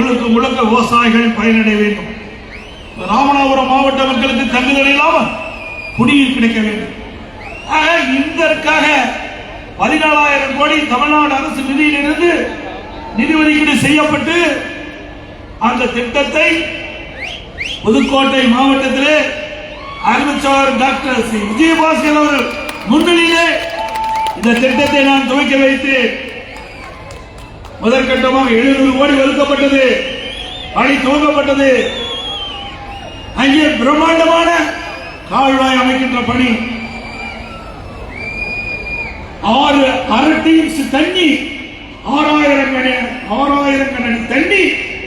முழுக்க முழுக்க விவசாயிகள் பயனடைய வேண்டும். ராமநாதபுரம் மாவட்ட மக்களுக்கு தங்குதல் இல்லாமல் குடிநீர் கிடைக்க வேண்டும். ஆக இதற்காக பதினாலாயிரம் கோடி தமிழ்நாடு அரசு நிதியிலிருந்து நிதி ஒதுக்கீடு செய்யப்பட்டு அந்த திட்டத்தை புதுக்கோட்டை மாவட்டத்திலே அறிவிச்சவர் டாக்டர் சி. விஜயபாஸ்கர் அவர்கள் முன்னிலையிலே இந்த திட்டத்தை நான் துவக்கி வைத்து முதற்கட்டமாக எழுநூறு கோடி ஒதுக்கப்பட்டது. பணி துவங்கப்பட்டது. அங்கே பிரம்மாண்டமான கால்வாய் அமைக்கின்ற பணி. ஆறு அரை டீம்ஸ் தண்ணி ஆறாயிரம் கண ஆறாயிரம் கண தண்ணி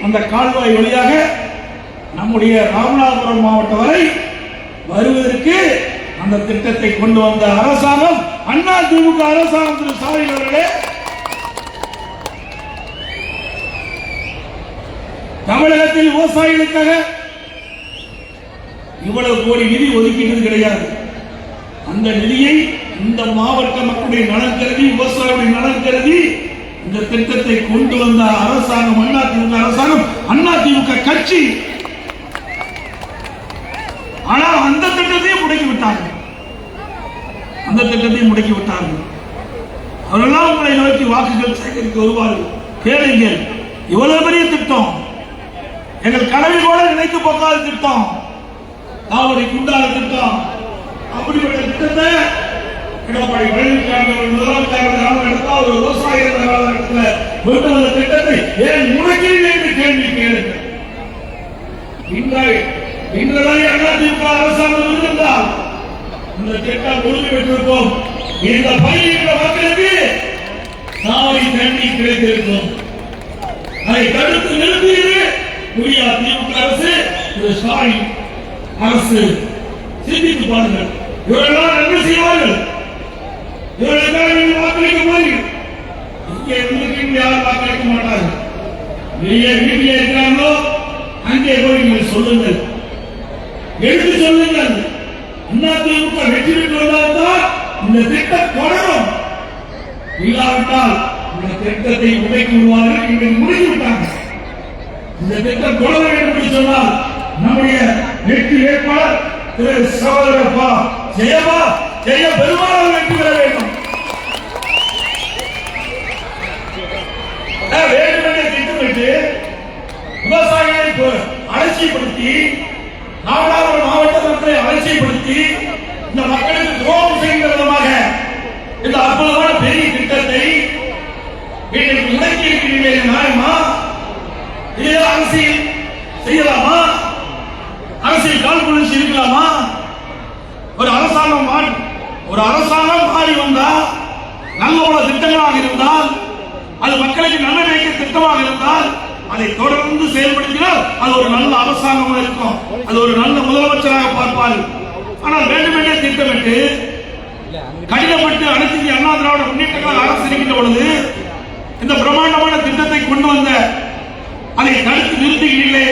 அந்த கால்வாய் வழியாக நம்முடைய ராமநாதபுரம் மாவட்டம் வரை வருவதற்கு அந்த திட்டத்தை கொண்டு வந்த அரசாங்கம் அண்ணா திமுக அரசாங்கம் திரு ஸ்டாலின் அவர்களே தமிழகத்தில் விவசாயிகளுக்காக இவ்வளவு கோடி நிதி ஒதுக்கிட்டது கிடையாது. அந்த நிதியை இந்த மாவட்ட மக்களுடைய நலன் கருதி விவசாயிகளுடைய நலன் கருதி இந்த திட்டத்தை கொண்டு வந்த அரசாங்கம் அண்ணா திமுக அரசாங்கம் அண்ணா திமுக கட்சி. ஆனால் அந்த திட்டத்தையும் முடக்கி விட்டார்கள். அந்த திட்டத்தையும் முடக்கி விட்டார்கள். அவரெல்லாம் உங்களை நோக்கி வாக்குகள் சேகரிக்க வருவார்கள். கேளுங்கள். இவ்வளவு பெரிய திட்டம். எங்கள் கனவில் கூட நினைத்து பார்க்காத திட்டம். தாவரை குண்டால திட்டம். அப்படிப்பட்ட திட்டத்தை எடப்பாடி பழனிசாமி முதலமைச்சர் காலகட்டத்தில் ஒரு விவசாய காலகட்டத்தில் கொண்டு வந்த திட்டத்தை ஏன் முடக்கிறீர்கள் என்று கேள்வி கேளுங்கள். இன்றைய அதிமுக அரசாங்கம் இருந்தால் இந்த திட்டம் உறுதி பெற்றிருக்கும் இந்த பயிரிட்ட மக்களுக்கு காவிரி தண்ணி கிடைத்திருக்கும். அதை தடுத்து நிறுத்தி புதிய திமுக அரசு திரு ஸ்டாலின் அரசு. சிந்தித்து பாருங்கள். இவர்களால் நன்மை செய்வார்கள். இவர்களுக்காக நீங்கள் வாக்களிக்க போறீர்கள் இங்கே இருந்துட்டு யாரும் வாக்களிக்க மாட்டார்கள். வெளியே வீட்டில் இருக்கிறாங்களோ அங்கே போய் நீங்கள் சொல்லுங்கள். எடுத்து சொல்லுங்கள். அதிமுக வெற்றி பெற்று இந்த திட்டம் தொடரும். இல்லாவிட்டால் இந்த திட்டத்தை உடைக்கு விடுவார்கள் இன்றைக்கு முடித்து விட்டாங்க இந்த திட்டம் தொடர வேண்டும் என்று சொன்னால் நம்முடைய வெற்றி வேட்பாளர் திரு சகோதரப்பா ஜெய பெருமாள் வெற்றி பெற வேண்டும். வேண்டுமென்றே திட்டமிட்டு விவசாயிகளை அலட்சியப்படுத்தி ராமநாதபுரம் மாவட்ட மக்களை அலட்சியப்படுத்தி இந்த மக்களுக்கு அரசியல் செய்யலாமா? அரசியல் கால்குலேஷன் இருக்கலாமா? ஒரு அரசாங்கம் மாறி ஒரு அரசாங்கம் மாறி வந்தா நல்ல பல திட்டங்களாக இருந்தால் அது மக்களுக்கு நன்மை நினைக்க திட்டமாக இருந்தால் அதை தொடர்ந்து செயல்படுத்தினால் அது ஒரு நல்ல அரசாங்கமாக இருக்கும். அது ஒரு நல்ல முதலமைச்சராக பார்ப்பார். ஆனால் வேண்டுமென்றே திட்டமிட்டு கடிதப்பட்டு அனைத்து அண்ணா திராவிட முன்னேற்ற அரசு இருக்கின்ற பொழுது இந்த பிரம்மாண்டமான திட்டத்தை கொண்டு வந்த அதை தடுத்து நிறுத்துகிறீர்களே